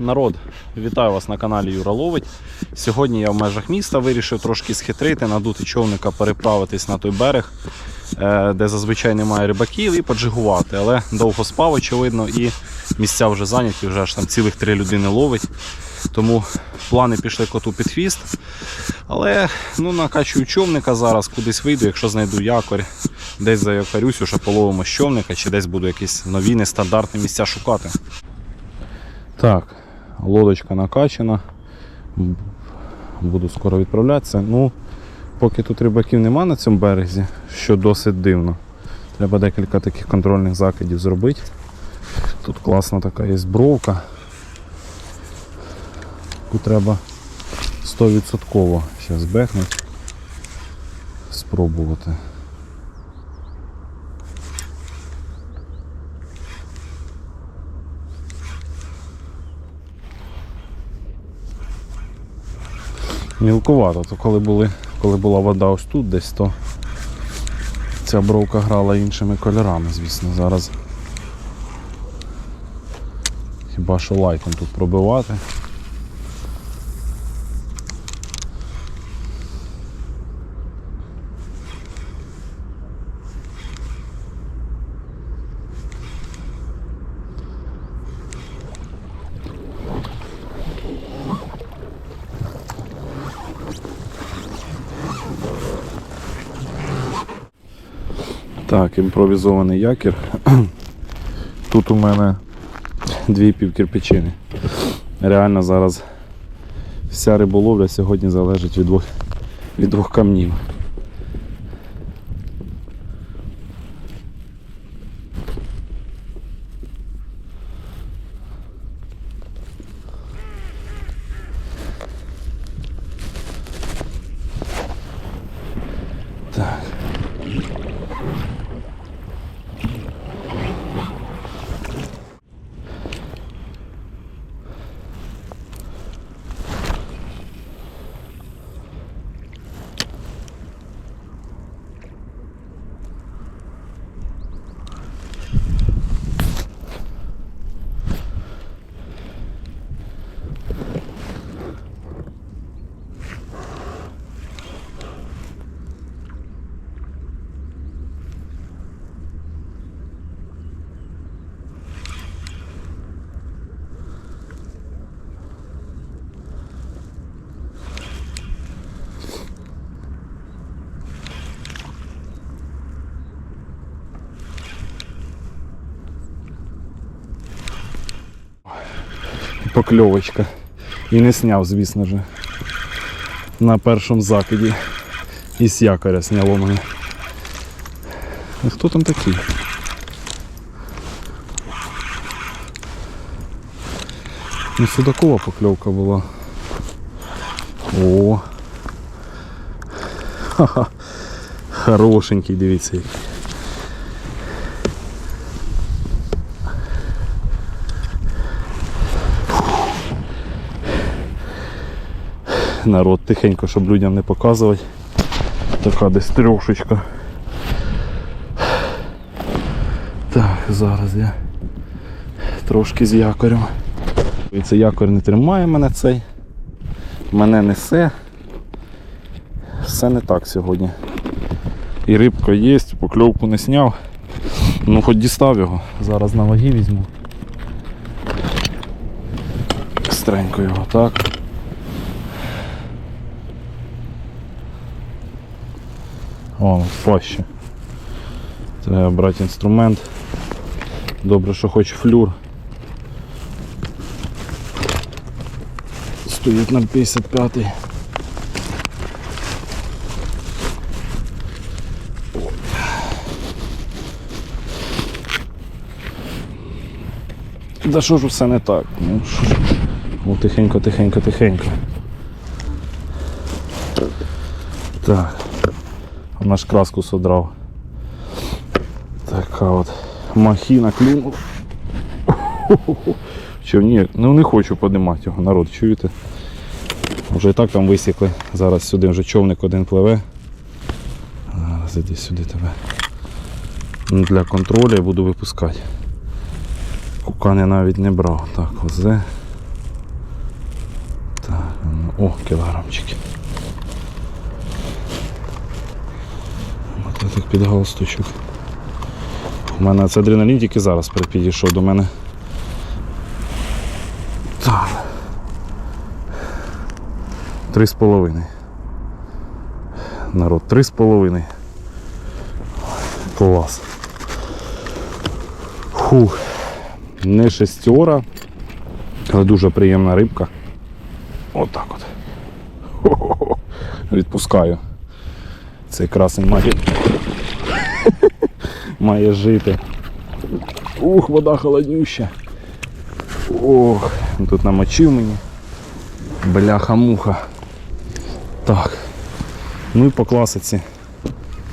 Народ, вітаю вас на каналі Юра Ловить. Сьогодні я в межах міста вирішив трошки схитрити, надути човника, переправитись на той берег, е, де зазвичай немає рибаків, і поджигувати. Але довго спав, очевидно, і місця вже зайняті, вже аж там цілих три людини ловить. Тому плани пішли коту під хвіст. Але ну, накачую човника зараз, кудись вийду, якщо знайду якорь, десь заякорюсь, уже половимо з човника, чи десь буду якісь нові нестандартні місця шукати. Так, лодочка накачана. Буду скоро відправлятися. Ну, поки тут рибаків нема на цьому березі, що досить дивно. Треба декілька таких контрольних закидів зробити. Тут класна така є бровка. Тут треба 100% зараз бехнути. Спробувати. Мілкувато, то коли, були, коли була вода ось тут десь, то ця бровка грала іншими кольорами, звісно. Зараз хіба що лайком тут пробивати. Так, імпровізований якір. Тут у мене дві півкірпичини. Реально зараз вся риболовля сьогодні залежить від двох, від двох камнів. Покльовочка. І не сняв, звісно ж. На першому закиді. І з якоря сняло мене. А хто там такий? Ну, судакова покльовка була. О. Ха-ха. Хорошенький, дивіться. Народ тихенько, щоб людям не показувати. Така десь трьошечка. Так, зараз я трошки з якорем. І Це якор не тримає мене цей. Мене несе. Все не так сьогодні. І рибка є, покльовку не сняв. Ну хоч дістав його. Зараз на ваги візьму. Стренько його, так. О, фаще. Треба брати інструмент. Добре, що хоч флюр. Стоїть на 55-й. Да що ж все не так? Ну. О, тихенько, тихенько, тихенько. Так. Наш краску содрав. Така от махіна клюнув. Що ні, ну не хочу подимати його, народ, чуєте? Вже і так там висікли. Зараз сюди вже човник один пливе. Зараз іди сюди тебе. Ну, Для контролю я буду випускати. Кукан я навіть не брав. Так, озе. О, кілограмчики. Так під галстучок. У мене це адреналін тільки зараз підійшов до мене. Так. Три з половиною. Народ, три з половиною. Клас. Фух. Не шестьора, але дуже приємна рибка. Отак от. Хо-хо-хо. Відпускаю. Цей красень має. має жити. Ух, вода холоднюща. Ох, тут намочив мені. Бляха-муха. Так. Ну і по класиці.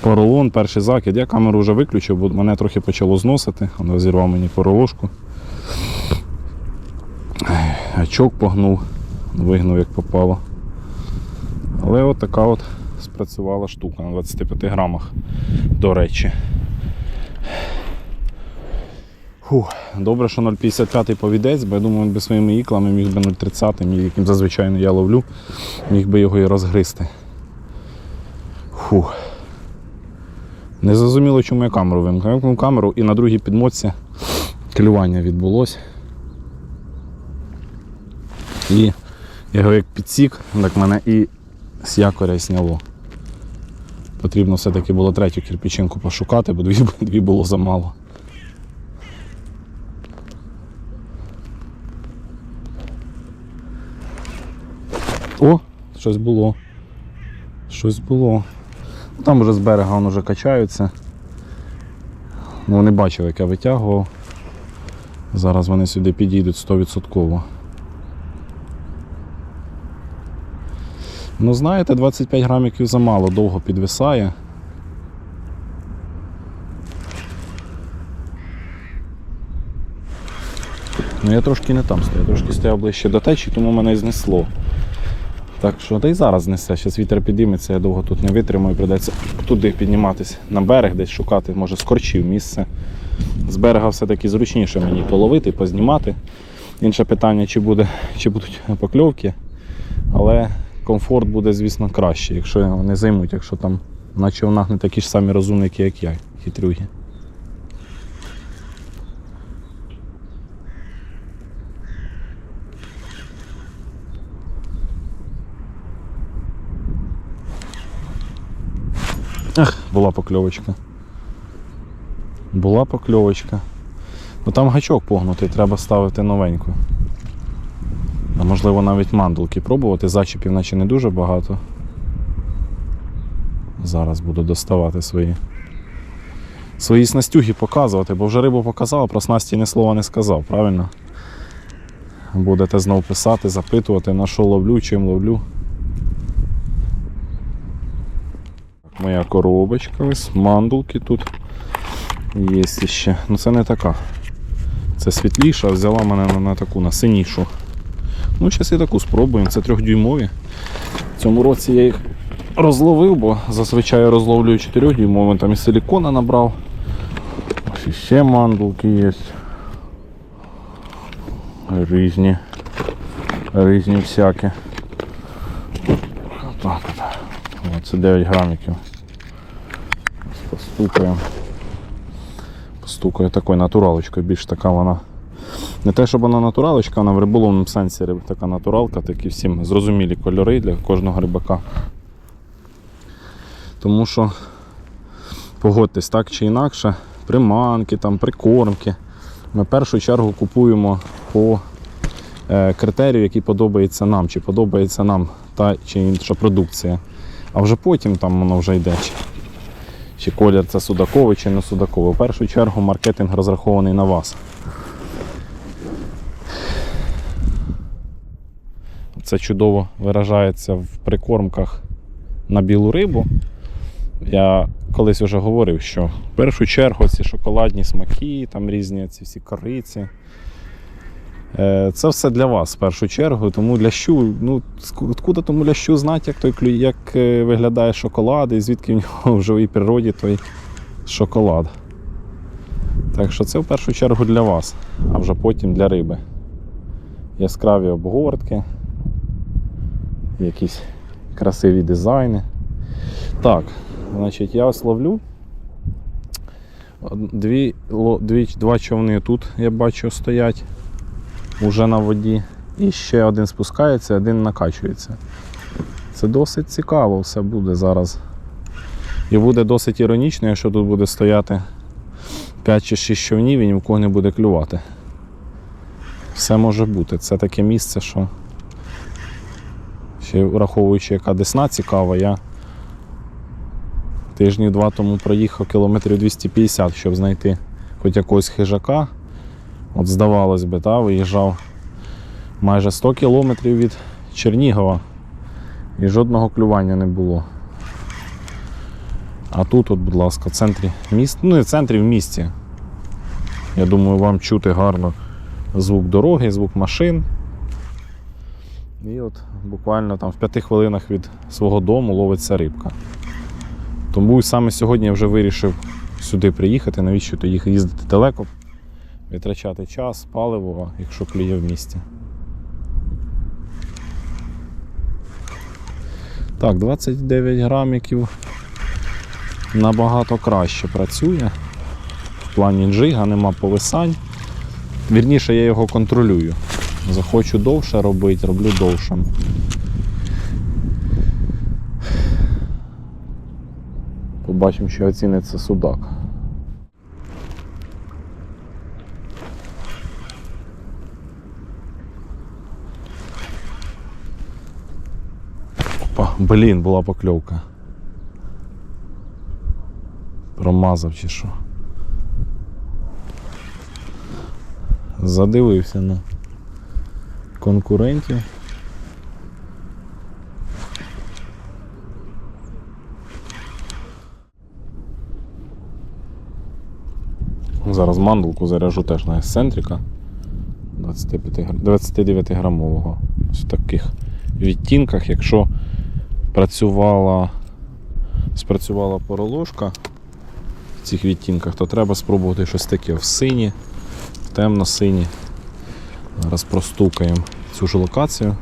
Поролон, перший закид. Я камеру вже виключив, бо мене трохи почало зносити. Воно зірвав мені поролошку. Гачок погнув, вигнув як попало. Але от така от спрацювала штука на 25 грамах, до речі. Фух, добре, що 0,55 повідець, бо я думаю, він би своїми іклами міг би 0,30, яким зазвичай я ловлю, міг би його і розгризти. Фух. Не зрозуміло, чому я камеру вимкнув. Камеру і на другій підмотці клювання відбулось. І я його як підсік, так мене і з якоря сняло. Потрібно все-таки було третю кирпичинку пошукати, бо дві, дві було замало. О, щось було. Щось було. Там вже з берега вони вже качаються. Ну, вони бачили, як я витягував. Зараз вони сюди підійдуть 100%. Ну, знаєте, 25 грамів замало, довго підвисає. Ну я трошки не там стою, я трошки стояв ближче до течії, тому мене і знесло. Так що, та й зараз знесе. Зараз вітер підійметься, я довго тут не витримаю, придеться туди підніматися на берег, десь шукати, може, скорчів місце. З берега все-таки зручніше мені половити, познімати. Інше питання, чи, буде, чи будуть покльовки, але комфорт буде, звісно, краще, якщо вони займуть, якщо там на човнах не такі ж самі розумники, як я, хитрюги. Ах, була покльовочка. Була покльовочка. Ну там гачок погнутий, треба ставити новеньку. Можливо навіть мандулки пробувати, зачіпів наче не дуже багато. Зараз буду доставати свої. Свої снастюги показувати, бо вже рибу показав, про снасті ні слова не сказав, правильно? Будете знов писати, запитувати, на що ловлю, чим ловлю. Моя коробочка, ось мандулки тут є ще. Ну це не така. Це світліша, взяла мене на таку, на синішу. Ну, зараз і таку спробуємо. Це трьохдюймові. В цьому році я їх розловив, бо зазвичай я розловлюю 4 дюймові, там і силікона набрав. Ось ще мандулки є. Різні. Різні всякі. О, Це 9 граміків. Постукаємо. Постукаю такою натуралочкою, більш така вона. Не те, щоб вона натуралочка, вона в риболовному сенсі така натуралка, такі всім зрозумілі кольори для кожного рибака. Тому що, погодьтесь, так чи інакше, приманки, там, прикормки. Ми в першу чергу купуємо по е, критерію, який подобається нам, чи подобається нам та чи інша продукція. А вже потім там воно вже йде. Чи колір це судаковий, чи не судаковий. В першу чергу маркетинг розрахований на вас. Це чудово виражається в прикормках на білу рибу. Я колись вже говорив, що в першу чергу ці шоколадні смаки, там різні ці всі кориці. Е, Це все для вас в першу чергу. Тому лящу, ну откуда тому лящу знати, як той як е, виглядає шоколад і звідки в нього в живій природі той шоколад. Так що це в першу чергу для вас, а вже потім для риби. Яскраві обгортки. Якісь красиві дизайни. Так, значить, я ось. Дві, дві, два човни тут, я бачу, стоять уже на воді. І ще один спускається, один накачується. Це досить цікаво все буде зараз. І буде досить іронічно, якщо тут буде стояти 5 чи 6 човнів і ні в кого не буде клювати. Все може бути. Це таке місце, що враховуючи, яка десна цікава, я тижні два тому проїхав кілометрів 250, щоб знайти хоч якогось хижака. От здавалось би, та, виїжджав майже 100 кілометрів від Чернігова і жодного клювання не було. А тут, от, будь ласка, в центрі міста, ну не в центрі, в місті. Я думаю, вам чути гарно звук дороги, звук машин. І от буквально там в п'яти хвилинах від свого дому ловиться рибка. Тому саме сьогодні я вже вирішив сюди приїхати, навіщо то їх їздити далеко, витрачати час, паливо, якщо клює в місті. Так, 29 граміків набагато краще працює. В плані джига нема повисань. Вірніше, я його контролюю. Захочу довше робити, роблю довшим. Побачимо, що оціниться судак. Опа, блін, була покльовка. Промазав чи що. Задивився на конкурентів. Зараз мандулку заряжу теж на ексцентрика 29 грамового. Ось в таких відтінках, якщо працювала, спрацювала пороложка в цих відтінках, то треба спробувати щось таке в сині, в темно-сині. Зараз простукаємо цю ж локацію.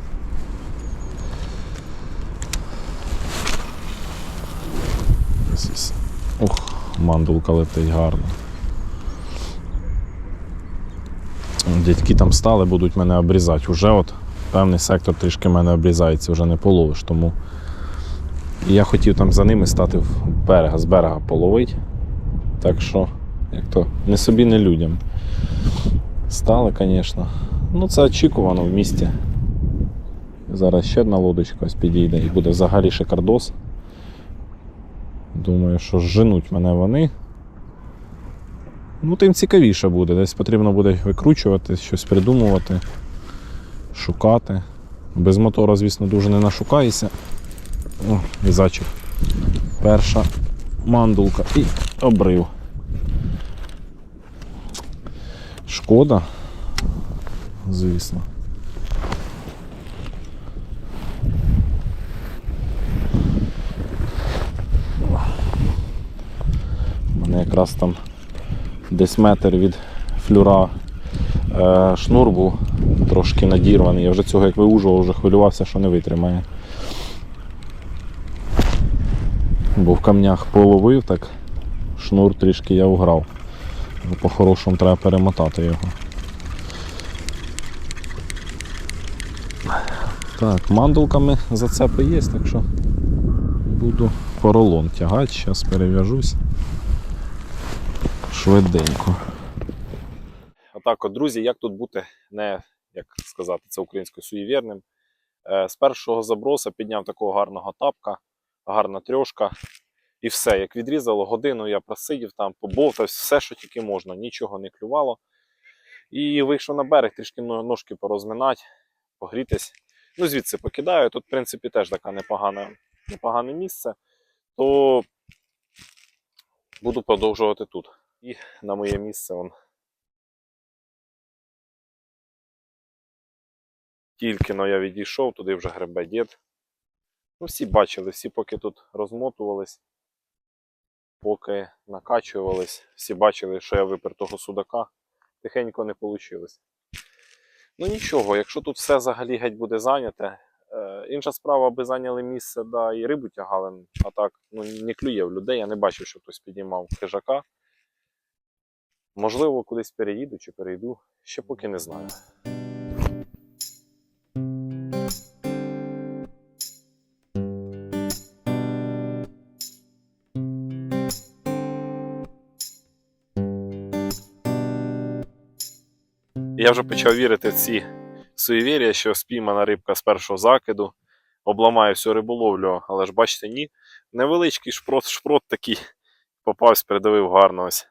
Ох, мандулка летить гарно. Дядьки там стали, будуть мене обрізати. Уже от певний сектор трішки мене обрізається, вже не половиш. Тому я хотів там за ними стати в берега, з берега половити. Так що, як то, не собі, не людям. Стали, звісно. Ну, це очікувано в місті. Зараз ще одна лодочка ось підійде і буде взагалі шикардос. Думаю, що женуть мене вони. Ну, тим цікавіше буде. Десь потрібно буде викручувати, щось придумувати, шукати. Без мотора, звісно, дуже не нашукаєшся. О, і зачіп. Перша мандулка і обрив. Шкода, звісно. У мене якраз там десь метр від флюра е, шнур був трошки надірваний. Я вже цього як виужував, вже хвилювався, що не витримає. Бо в камнях половив, так шнур трішки я уграв. По-хорошому треба перемотати його. Так, мандулками зацепи є, так що буду поролон тягати, зараз перев'яжусь швиденько. Отак, от, друзі, як тут бути не, як сказати, це українською суєвірним. Е, З першого заброса підняв такого гарного тапка, гарна трьошка. І все, як відрізало, годину я просидів там, побовтався, все, що тільки можна, нічого не клювало. І вийшов на берег, трішки ножки порозминати, погрітись. Ну, звідси покидаю. Тут, в принципі, теж таке непогане, непогане місце. То буду продовжувати тут. І на моє місце он. Тільки но я відійшов, туди вже гребе дід. Ну, всі бачили, всі поки тут розмотувались, поки накачувались, всі бачили, що я випер того судака. Тихенько не вийшло. Ну нічого, якщо тут все взагалі геть буде зайняте, Е, інша справа, аби зайняли місце, да, і рибу тягали, а так ну, не клює в людей. Я не бачив, що хтось піднімав хижака. Можливо, кудись переїду чи перейду, ще поки не знаю. Я вже почав вірити в ці суєвір'я, що спіймана рибка з першого закиду обламає всю риболовлю, але ж бачите, ні. Невеличкий шпрот, шпрот такий попався, придавив гарно ось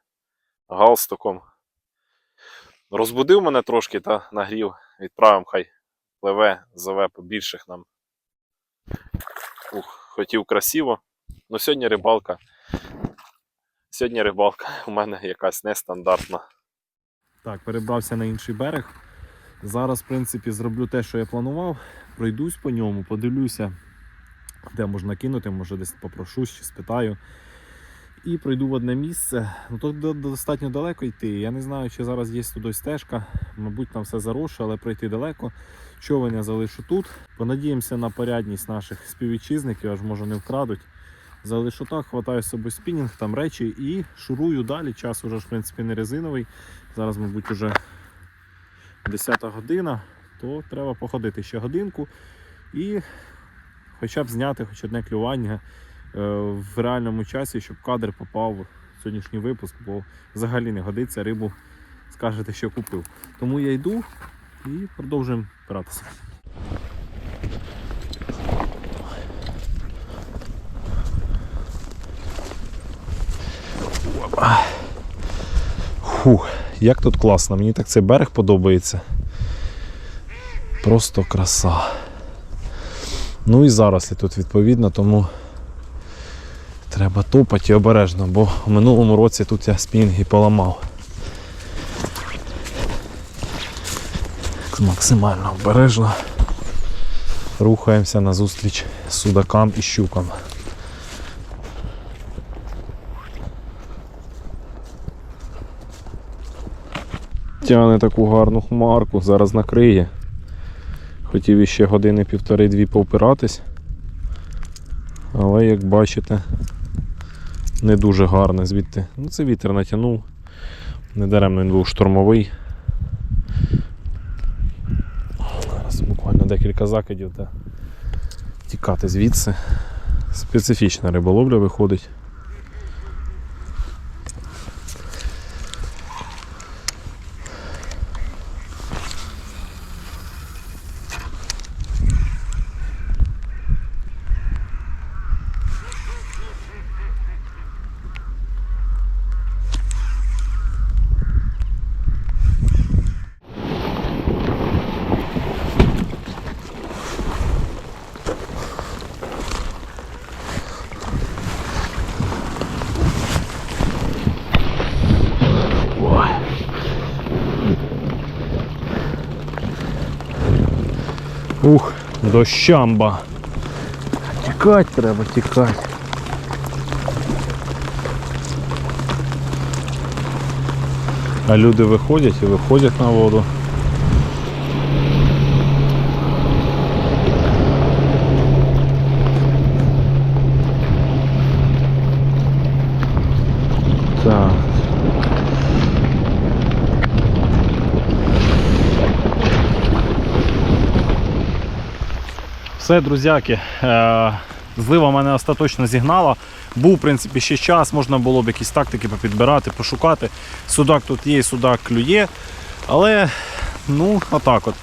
галстуком. Розбудив мене трошки та нагрів. Відправимо, хай пливе, зове побільших нам. Ух, хотів красиво. Ну сьогодні рибалка. Сьогодні рибалка у мене якась нестандартна. Так, перебрався на інший берег. Зараз, в принципі, зроблю те, що я планував. Пройдусь по ньому, подивлюся, де можна кинути, може десь попрошусь чи спитаю. І пройду в одне місце. Ну тут достатньо далеко йти. Я не знаю, чи зараз є туди стежка. Мабуть, там все заросше, але пройти далеко. Човен я залишу тут. Понадіємося на порядність наших співвітчизників, аж може не вкрадуть. Залишу так, хватаю з собою спінінг, там речі і шурую далі. Час уже в принципі, не резиновий. Зараз, мабуть, уже 10 година, то треба походити ще годинку і хоча б зняти хоч одне клювання е, в реальному часі, щоб кадр попав в сьогоднішній випуск, бо взагалі не годиться рибу, скажете, що купив. Тому я йду і продовжуємо гратися. Фух, як тут класно, мені так цей берег подобається. Просто краса. Ну і зараз тут відповідно, тому треба топати обережно, бо в минулому році тут я спінги поламав. Максимально обережно рухаємося назустріч судакам і щукам. Тягне таку гарну хмарку, зараз накриє. Хотів іще години півтори-дві повпиратись. Але як бачите, не дуже гарне звідти. Ну це вітер натягнув. Недаремно він був штурмовий. Зараз буквально декілька закидів та тікати звідси. Специфічна риболовля виходить. Ух, дощамба. Тікать треба, тікать. А люди виходять і виходять на воду. Так. Все, друзяки, е, злива мене остаточно зігнала. Був, в принципі, ще час, можна було б якісь тактики попідбирати, пошукати. Судак тут є, судак клює. Але, ну, отак от.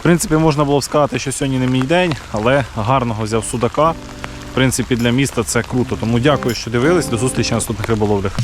В принципі, можна було б сказати, що сьогодні не мій день, але гарного взяв судака. В принципі, для міста це круто. Тому дякую, що дивились. До зустрічі на наступних риболовлях.